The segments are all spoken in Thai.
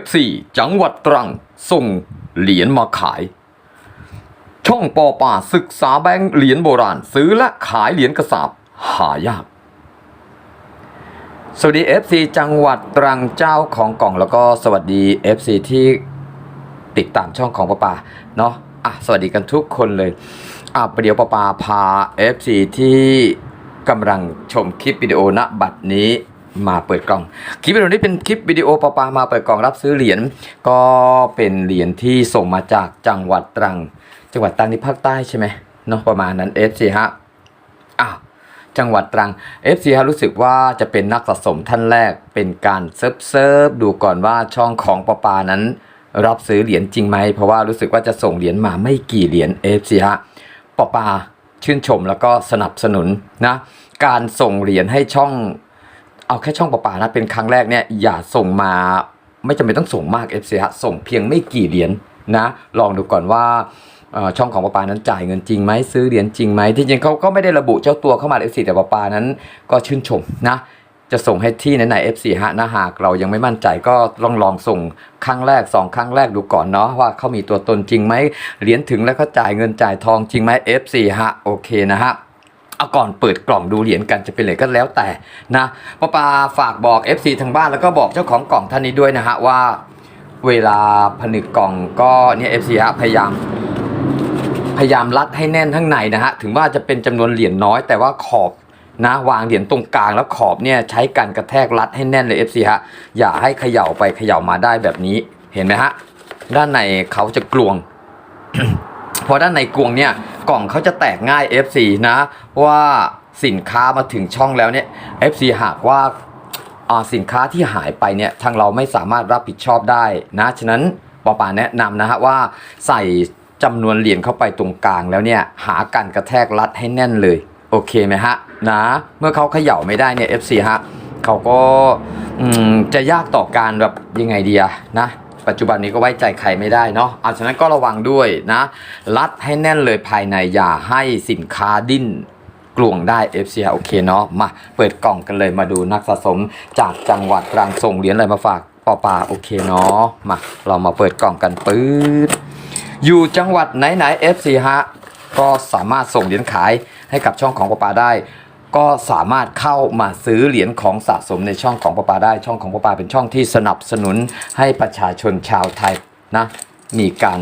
FC จังหวัดตรัง ส่งเหรียญมาขาย ช่องปอป่าศึกษาแบงค์เหรียญโบราณ ซื้อและขายเหรียญกระสาบหายาก สวัสดี FC จังหวัดตรังเจ้าของกล่องแล้วก็สวัสดี FC ที่ติดตามช่องของปอป่าเนาะอะสวัสดีกันทุกคนเลยอะประเดี๋ยวปอป่าพา FC ที่กำลังชมคลิปวิดีโอณบัดนี้ มาเปิดกล่อง คลิปวิดีโอนี้เป็นคลิปวิดีโอปปามาเปิดกล่องรับซื้อเหรียญก็เป็นเหรียญที่ส่งมาจากจังหวัดตรัง จังหวัดตรังนี่ภาคใต้ใช่ไหมเนาะประมาณนั้น FC ฮะอ้าวจังหวัดตรัง FC ฮะรู้สึกว่าจะเป็นนักสะสมท่านแรกเป็นการเซิร์ฟเซิร์ฟดูก่อนว่าช่องของปปานั้น รับซื้อเหรียญจริงไหม เพราะว่ารู้สึกว่าจะส่งเหรียญมาไม่กี่เหรียญ FC ฮะปปาชื่นชมแล้วก็สนับสนุนนะการส่งเหรียญให้ช่อง เอาแค่ช่องปอปานะเป็นครั้งแรกเนี่ยอย่าส่งมาไม่จำเป็นต้องส่งมาก FC ฮะส่งเพียงไม่กี่เหรียญนะ ลองดูก่อนว่าช่องของปอปานั้นจ่ายเงินจริงไหมซื้อเหรียญจริงไหมที่จริงเขาก็ไม่ได้ระบุเจ้าตัวเข้ามา FC แต่ปอปานั้นก็ชื่นชมนะจะส่งให้ที่ไหนๆ FC ฮะนะหากเรายังไม่มั่นใจก็ลองลองส่งครั้งแรกสองครั้งแรกดูก่อนเนาะว่าเขามีตัวตนจริงไหมเหรียญถึงแล้วเขาจ่ายเงินจ่ายทองจริงไหม FC ฮะโอเคนะฮะ เอาก่อนเปิดกล่องดูเหรียญกันจะเป็นเหรียญก็แล้วแต่นะป้าปาฝากบอก FC ทางบ้านแล้วก็บอกเจ้าของกล่องท่านนี้ด้วยนะฮะว่า เวลาผนึกกล่องก็เนี่ย FC ฮะพยายาม พยายามรัดให้แน่นข้างในนะฮะถึงว่าจะเป็นจำนวนเหรียญน้อยแต่ว่าขอบนะวางเหรียญตรงกลางแล้วขอบเนี่ยใช้การกระแทกรัดให้แน่นเลย FC ฮะอย่าให้เขย่าไปเขย่ามาได้แบบนี้เห็นไหมฮะด้านในเขาจะกลวง เพราะด้านในกลวงเนี่ยกล่องเขาจะแตกง่าย FC นะว่าสินค้ามาถึงช่องแล้วเนี่ย FC หากว่าสินค้าที่หายไปเนี่ยทางเราไม่สามารถรับผิดชอบได้นะฉะนั้นปอป่าแนะนำนะฮะว่าใส่จำนวนเหรียญเข้าไปตรงกลางแล้วเนี่ยหาการกระแทกรัดให้แน่นเลย โอเคไหมฮะนะเมื่อเขาเขย่าไม่ได้เนี่ย FC ฮะเขาก็จะยากต่อการแบบยังไงดีอะนะ ปัจจุบันนี้ก็ไว้ใจใครไม่ได้เนาะเอาฉะนั้นก็ระวังด้วยนะ รัดให้แน่นเลยภายในอย่าให้สินค้าดิ้นกลวงได้ FC โอเคเนาะมาเปิดกล่องกันเลยมาดูนักสะสมจากจังหวัดตรังส่งเหรียญอะไรมาฝากปอปาโอเคเนาะมาเรามาเปิดกล่องกันปื๊ดอยู่จังหวัดไหนๆ FC ฮะก็สามารถส่งเหรียญขายให้กับช่องของปอปาได้ ก็สามารถเข้ามาซื้อเหรียญของสะสมในช่องของปอปาได้ช่องของปอปาเป็นช่องที่สนับสนุนให้ประชาชนชาวไทยนะมีการ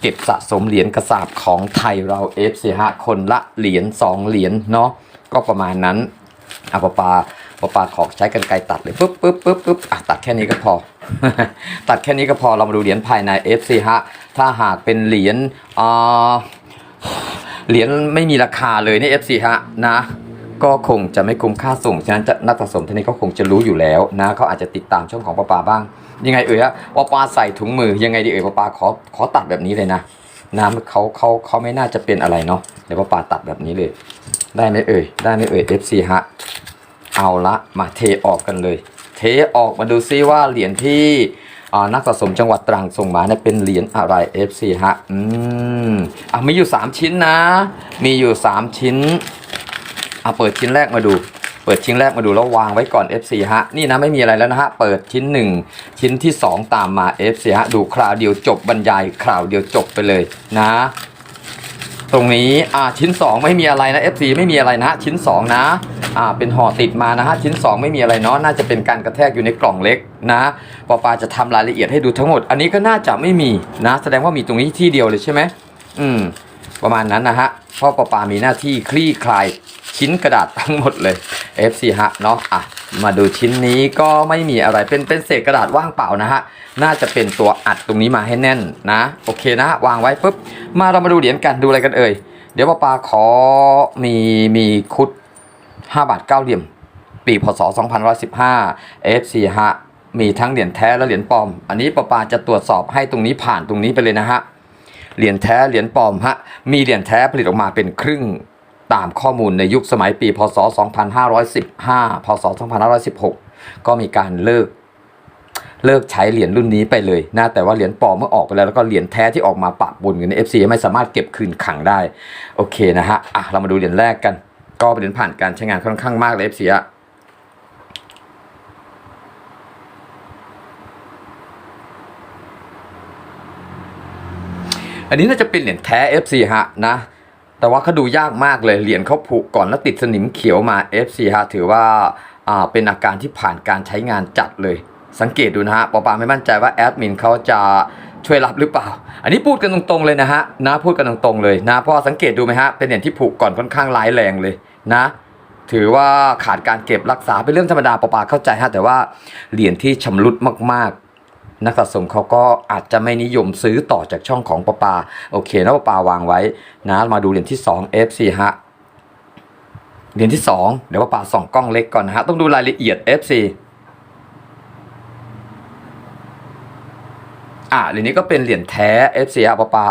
เก็บสะสมเหรียญกระสาบของไทยเรา FC ฮะคนละเหรียญ2เหรียญเนาะก็ประมาณนั้นอะปอปาปอปาขอใช้กันไกรตัดเลยปุ๊บปุ๊บปุ๊บปุ๊บอะตัดแค่นี้ก็พอ ตัดแค่นี้ก็พอเรามาดูเหรียญภายใน FC ฮะถ้าหากเป็นเหรียญอ่าเหรียญไม่มีราคาเลยนี่ FC ฮะนะ ก็คงจะไม่คุ้มค่าส่ง ฉะนั้นจะนักสะสมท่านนี้ก็คงจะรู้อยู่แล้วนะเขาอาจจะติดตามช่องของปอปาบ้าง ยังไงเอ่ยฮะปปาใส่ถุงมือยังไงดีเอ่ยปอปาขอขอตัดแบบนี้เลยนะน้ำเขาเขาเขาไม่น่าจะเป็นอะไรเนาะเดี๋ยวปอปาตัดแบบนี้เลย ได้ไหมเอ่ยได้ไหมเอ่ย FC ฮะเอาละมาเทออกกันเลย เทออกมาดูซิว่าเหรียญที่นักสะสมจังหวัดตรังส่งมาเนี่ยเป็นเหรียญอะไร FC ฮะ อืมอะมีอยู่ 3 ชิ้นนะ มีอยู่ 3 ชิ้น เอะเปิดชิ้นแรกมาดู เปิดชิ้นแรกมาดูแล้ววางไว้ก่อน FC ฮะ นี่นะไม่มีอะไรแล้วนะฮะ เปิดชิ้น 1 ชิ้นที่ 2 ตามมา FC ฮะ ดูคราวเดียวจบบรรยายคราวเดียวจบไปเลยนะ ตรงนี้อ่าชิ้น 2 ไม่มีอะไรนะ FC ไม่มีอะไรนะชิ้น 2 นะอ่าเป็นห่อติดมานะฮะชิ้น 2 ไม่มีอะไรเนาะน่าจะเป็นการกระแทกอยู่ในกล่องเล็กนะปอปาจะทำรายละเอียดให้ดูทั้งหมด อันนี้ก็น่าจะไม่มีนะ แสดงว่ามีตรงนี้ที่เดียวเลยใช่ไหมอืมประมาณนั้นนะฮะเพราะปอปามีหน้าที่คลี่คลาย ชิ้นกระดาษทั้งหมดเลย FC ฮะเนาะอะมาดูชิ้นนี้ก็ไม่มีอะไรเป็นเป็นเศษกระดาษว่างเปล่านะฮะน่าจะเป็นตัวอัดตรงนี้มาให้แน่นนะโอเคนะวางไว้ปุ๊บมาเรามาดูเหรียญกันดูอะไรกันเอ่ยเดี๋ยวปอปาขอมีมีคุด 5 บาท 9 เหลี่ยม ปีพศ2515 FC ฮะมีทั้งเหรียญแท้และเหรียญปลอม อันนี้ประปาจะตรวจสอบให้ตรงนี้ผ่านตรงนี้ไปเลยนะฮะเหรียญแท้เหรียญปลอมฮะมีเหรียญแท้ผลิตออกมาเป็นครึ่ง ตามข้อมูลในยุคสมัยปี พศ 2515 พศ 2516 ก็มีการเลิกเลิกใช้เหรียญรุ่นนี้ไปเลยนะแต่ว่าเหรียญปอมเมื่อออกไปแล้วแล้วก็เหรียญแท้ที่ออกมาปะปนกันในซีไม่สามารถเก็บคืนขังได้ โอเคนะฮะอะเรามาดูเหรียญแรกกัน ก็เป็นเหรียญผ่านการใช้งานค่อนข้างมากเลย FC อะอันนี้น่าจะเป็นเหรียญแท้ FC ฮะนะ แต่ว่าเขาดูยากมากเลยเหรียญเขาผุก่อนแล้วติดสนิมเขียวมา FC ฮะถือว่าอ่าเป็นอาการที่ผ่านการใช้งานจัดเลย สังเกตดูนะฮะปอปาไม่มั่นใจว่าแอดมินเขาจะช่วยรับหรือเปล่า อันนี้พูดกันตรงๆเลยนะฮะนะพูดกันตรงๆเลยนะเพราะสังเกตดูไหมฮะเป็นเหรียญที่ผุก่อนค่อนข้างร้ายแรงเลยนะถือว่าขาดการเก็บรักษาเป็นเรื่องธรรมดาปอปาเข้าใจฮะแต่ว่าเหรียญที่ชำรุดมากๆ นักสะสมเขาก็อาจจะไม่นิยมซื้อต่อจากช่องของปอปาโอเคนะปอปาวางไว้นะมาดูเหรียญที่2 FC ฮะเหรียญที่ 2 เดี๋ยวปอปาส่องกล้องเล็กก่อนนะฮะต้องดูรายละเอียด FC อะเหรียญนี้ก็เป็นเหรียญแท้ FC ฮะปอปา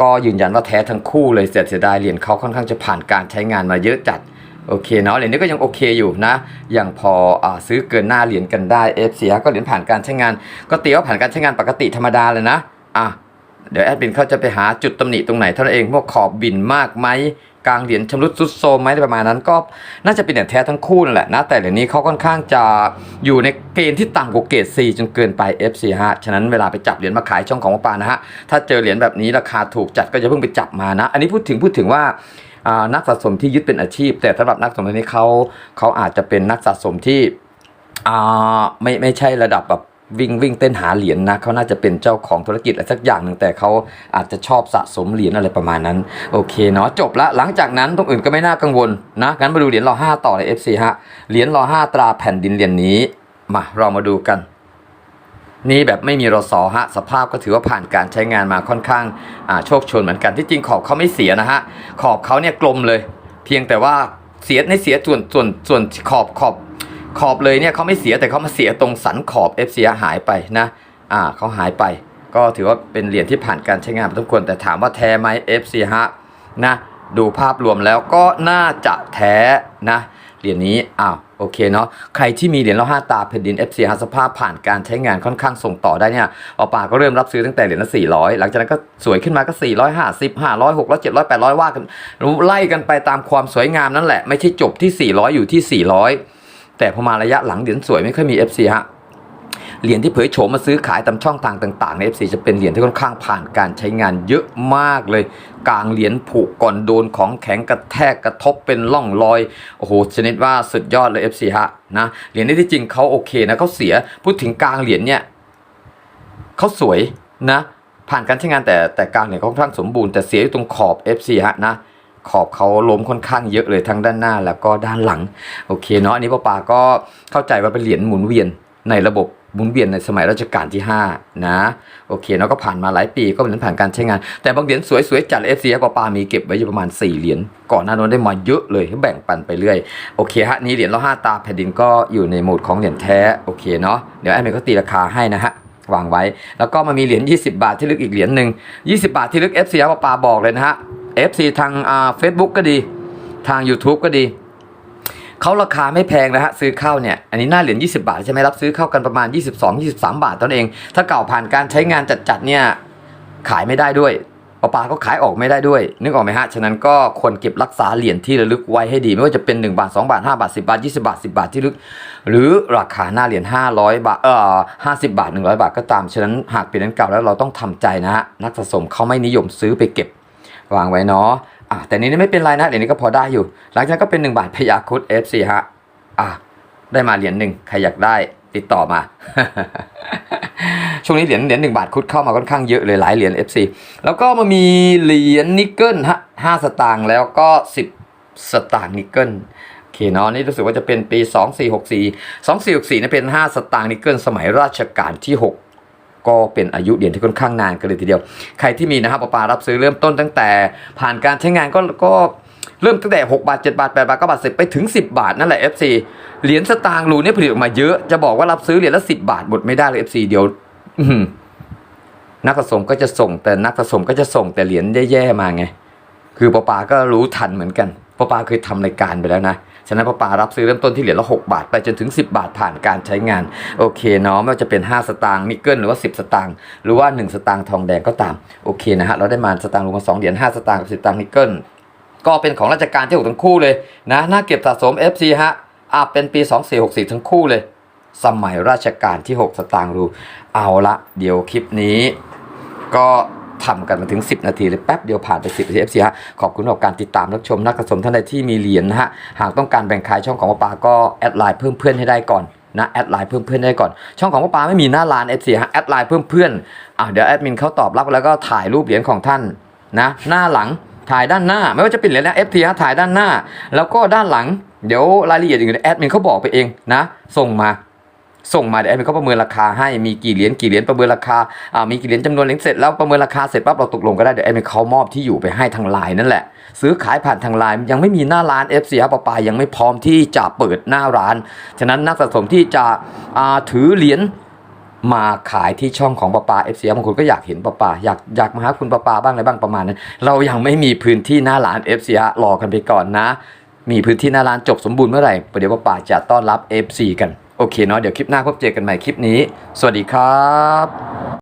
ก็ยืนยันว่าแท้ทั้งคู่เลยเสียดายเหรียญเขาค่อนข้างจะผ่านการใช้งานมาเยอะจัด โอเคเนาะเหรียญนี้ก็ยังโอเคอยู่นะยังพออซื้อเกินหน้าเหรียญกันได้ FC ฮะก็เหรียญผ่านการใช้งาน ก็ตีว่าผ่านการใช้งานปกติธรรมดาเลยนะอะเดี๋ยวแอดมินเขาจะไปหาจุดตำหนิตรงไหนเท่านั้นเองพวกขอบบินมากไหมกลางเหรียญชำรุดซุดโซมไหมอะไรประมาณนั้นก็น่าจะเป็นเหรียญแท้ทั้งคู่นั่นแหละนะแต่เหรียญนี้เขาค่อนข้างจะอยู่ในเกณฑ์ที่ต่ำกว่าเกรด C จนเกินไป FC ฮะฉะนั้นเวลาไปจับเหรียญมาขายช่องของปานะฮะถ้าเจอเหรียญแบบนี้ราคาถูกจัดก็จะเพิ่งไปจับมานะ อันนี้พูดถึงพูดถึงว่า นักสะสมที่ยึดเป็นอาชีพ แต่สำหรับนักสะสมนี้เขาเขาอาจจะเป็นนักสะสมที่อ่าไม่ไม่ใช่ระดับแบบวิ่งวิ่งเต้นหาเหรียญนะเขาน่าจะเป็นเจ้าของธุรกิจอะไรสักอย่างหนึ่งแต่เขาอาจจะชอบสะสมเหรียญอะไรประมาณนั้น โอเคเนาะจบละหลังจากนั้นตรงอื่นก็ไม่น่ากังวลนะงั้นมาดูเหรียญรอห้าต่อเลย FC ฮะเหรียญรอห้าตราแผ่นดินเหรียญนี้มาเรามาดูกัน นี่แบบไม่มีรสอฮะสภาพก็ถือว่าผ่านการใช้งานมาค่อนข้างโชคชนเหมือนกันที่จริงขอบเขาไม่เสียนะฮะขอบเขาเนี่ยกลมเลย เพียงแต่ว่าเสียในเสียส่วนส่วนส่วนขอบขอบขอบเลยเนี่ยเขาไม่เสียแต่เขามาเสียตรงสันขอบ F เสียหายไปนะอ่าเขาหายไป ก็ถือว่าเป็นเหรียญที่ผ่านการใช้งานมาทุกคนแต่ถามว่าแท้ไหม F เสียฮะนะดูภาพรวมแล้วก็น่าจะแท้นะ เหรียญนี้อ้าวโอเคเนาะใครที่มีเหรียญละห้าตาแผ่นดิน FC ฮะสภาพผ่านการใช้งานค่อนข้างส่งต่อได้เนี่ยเอาป่าก็เริ่มรับซื้อตั้งแต่เหรียญละ400 หลังจากนั้นก็สวยขึ้นมาก็ 450 500 600 700 800 ว่ากันไล่กันไปตามความสวยงามนั่นแหละไม่ใช่จบที่ 400 อยู่ที่ 400 แต่พอมาระยะหลังเหรียญสวยไม่ค่อยมี FC ฮะ เหรียญที่เผยโฉมมาซื้อขายตามช่องทางต่างๆใน FC จะเป็นเหรียญที่ค่อนข้างผ่านการใช้งานเยอะมากเลย กลางเหรียญผุก่อนโดนของแข็งกระแทกกระทบเป็นร่องรอย โอ้โหชนิดว่าสุดยอดเลย FC ฮะนะเหรียญนี้ที่จริงเขาโอเคนะเขาเสียพูดถึงกลางเหรียญเนี่ยเขาสวยนะ ผ่านการใช้งานแต่แต่กลางเหรียญเขาค่อนข้างสมบูรณ์แต่เสียอยู่ตรงขอบ FC ฮะนะขอบเขาล้มค่อนข้างเยอะเลยทั้งด้านหน้าแล้วก็ด้านหลัง โอเคเนาะอันนี้ป้าปาก็เข้าใจว่าเป็นเหรียญหมุนเวียนในระบบ หมุนเวียนในสมัยรัชกาลที่ 5 นะโอเคเนาะก็ผ่านมาหลายปีก็เป็นผ่านการใช้งาน แต่บางเหรียญสวยๆจัดเอฟซีป้าปามีเก็บไว้อยู่ประมาณ 4 เหรียญก่อนหน้านั้นได้มาเยอะเลยแบ่งปันไปเรื่อยโอเคฮะนี่เหรียญละห้าตาแผ่นดินก็อยู่ในโหมดของเหรียญแท้โอเคเนาะเดี๋ยวไอ้เมย์ก็ตีราคาให้นะฮะวางไว้ แล้วก็มามีเหรียญ20 บาทที่ลึกอีกเหรียญหนึ่ง20 บาทที่ลึก FC ป้าปาบอกเลยนะฮะ FC ทางอ่าเฟซบุ๊กก็ดีทาง YouTube ก็ดี เขาราคาไม่แพงนะฮะซื้อเข้าเนี่ยอันนี้หน้าเหรียญ20 บาทใช่ไหมรับซื้อเข้ากันประมาณ 22-23 บาทตนเอง ถ้าเก่าผ่านการใช้งานจัดๆเนี่ยขายไม่ได้ด้วยปาปาก็ขายออกไม่ได้ด้วย นึกออกไหมฮะ ฉะนั้นก็ควรเก็บรักษาเหรียญที่ระลึกไว้ให้ดี ไม่ว่าจะเป็น 1 บาท 2 บาท 5 บาท 10 บาท 20 บาท 10 บาทที่ลึก หรือราคาหน้าเหรียญ500 บาทเอ่อ50 บาท 100 บาทก็ตาม ฉะนั้นหากเป็นนั้นเก่าแล้วเราต้องทำใจนะฮะนักสะสมเขาไม่นิยมซื้อไปเก็บวางไว้เนาะ อะแต่นี้ไม่เป็นไรนะเหรียญนี้ก็พอได้อยู่ หลังจากนั้นก็เป็น 1 บาทพยาคุด FC ฮะอะได้มาเหรียญหนึ่งใครอยากได้ติดต่อมา ช่วงนี้เหรียญเหรียญหนึ่งบาทคุดเข้ามาค่อนข้างเยอะเลยหลายเหรียญ FC แล้วก็มามีเหรียญนิกเกิลฮะห้าสตางค์แล้วก็สิบสตางค์นิกเกิลโอเคเนาะนี่รู้สึกว่าจะเป็นปี 2464 2464นี่เป็น 5 สตางค์นิกเกิลสมัยราชการที่ 6 ก็เป็นอายุเหรียญที่ค่อนข้างนานกันเลยทีเดียว ใครที่มีนะครับปาปารับซื้อเริ่มต้นตั้งแต่ ผ่านการใช้งานก็ก็เริ่มตั้งแต่ 6 บาท 7 บาท 8 บาท9บาท 10 ไปถึง 10 บาท นั่นแหละ FC เหรียญสตางค์รูเนี่ยผลิตออกมาเยอะ จะบอกว่ารับซื้อเหรียญละ 10 บาทหมดไม่ได้เลย FC เดี๋ยวนักสะสมก็จะส่ง แต่นักสะสมก็จะส่งแต่เหรียญแย่ๆมาไง คือปาปาก็รู้ทันเหมือนกันปาปาเคยทำรายการไปแล้วนะ ฉะนั้นปาปารับซื้อเริ่มต้นที่เหรียญละ 6 บาท ไปจนถึง 10 บาทผ่านการใช้งาน โอเคเนาะไม่ว่าจะเป็น 5 สตางค์นิกเกิลหรือว่า 10 สตางค์หรือว่า 1 สตางค์ทองแดงก็ตามโอเคนะฮะเราได้มาสตางค์รวมมา2เหรียญ5สตางค์กับ10สตางค์นิกเกิลก็เป็นของราชการที่6ทั้งคู่เลยนะน่าเก็บสะสม FC ฮะอะเป็นปี 2464 ทั้งคู่เลย สมัยราชการที่ 6 สตางค์รูเอาละเดี๋ยวคลิปนี้ ก็ ทำกันมาถึง 10 นาทีเลยแป๊บเดียวผ่านไป 10นาที FC ฮะขอบคุณสำหรับการติดตามรับชมนักสะสมท่านใดที่มีเหรียญนะฮะหากต้องการแบ่งขายช่องของป้าปาก็แอดไลน์เพิ่มเพื่อนให้ได้ก่อนนะแอดไลน์เพิ่มเพื่อนได้ก่อน ช่องของป้าปาไม่มีหน้าร้าน FC ฮะแอดไลน์เพิ่มเพื่อนอะเดี๋ยวแอดมินเขาตอบรับแล้วก็ถ่ายรูปเหรียญของท่านนะหน้าหลังถ่ายด้านหน้า ไม่ว่าจะเป็นเหรียญนะ FT ฮะถ่ายด้านหน้า แล้วก็ด้านหลัง เดี๋ยวรายละเอียดอื่นแอดมินเขาบอกไปเองนะ ส่งมา ส่งมาเดี๋ยวแอดมินเขาประเมินราคาให้มีกี่เหรียญกี่เหรียญประเมินราคาอ่ามีกี่เหรียญจำนวนเหรียญเสร็จแล้วประเมินราคาเสร็จปั๊บเราตกลงก็ได้เดี๋ยวแอดมินเขามอบที่อยู่ไปให้ทางไลน์นั่นแหละ ซื้อขายผ่านทางไลน์ยังไม่มีหน้าร้าน FC ฮะปปายังไม่พร้อมที่จะเปิดหน้าร้าน ฉะนั้นนักสะสมที่จะอ่าถือเหรียญมาขายที่ช่องของปปา FC บางคนก็อยากเห็นปปาอยากอยากมาหาคุณปปาบ้างอะไรบ้างประมาณนั้น เรายังไม่มีพื้นที่หน้าร้าน FC ฮะรอกันไปก่อนนะ มีพื้นที่หน้าร้านจบสมบูรณ์เมื่อไหร่เดี๋ยวปปาจะต้อนรับ FC กัน โอเคเนาะเดี๋ยวคลิปหน้าพบเจอกันใหม่คลิปนี้ สวัสดีครับ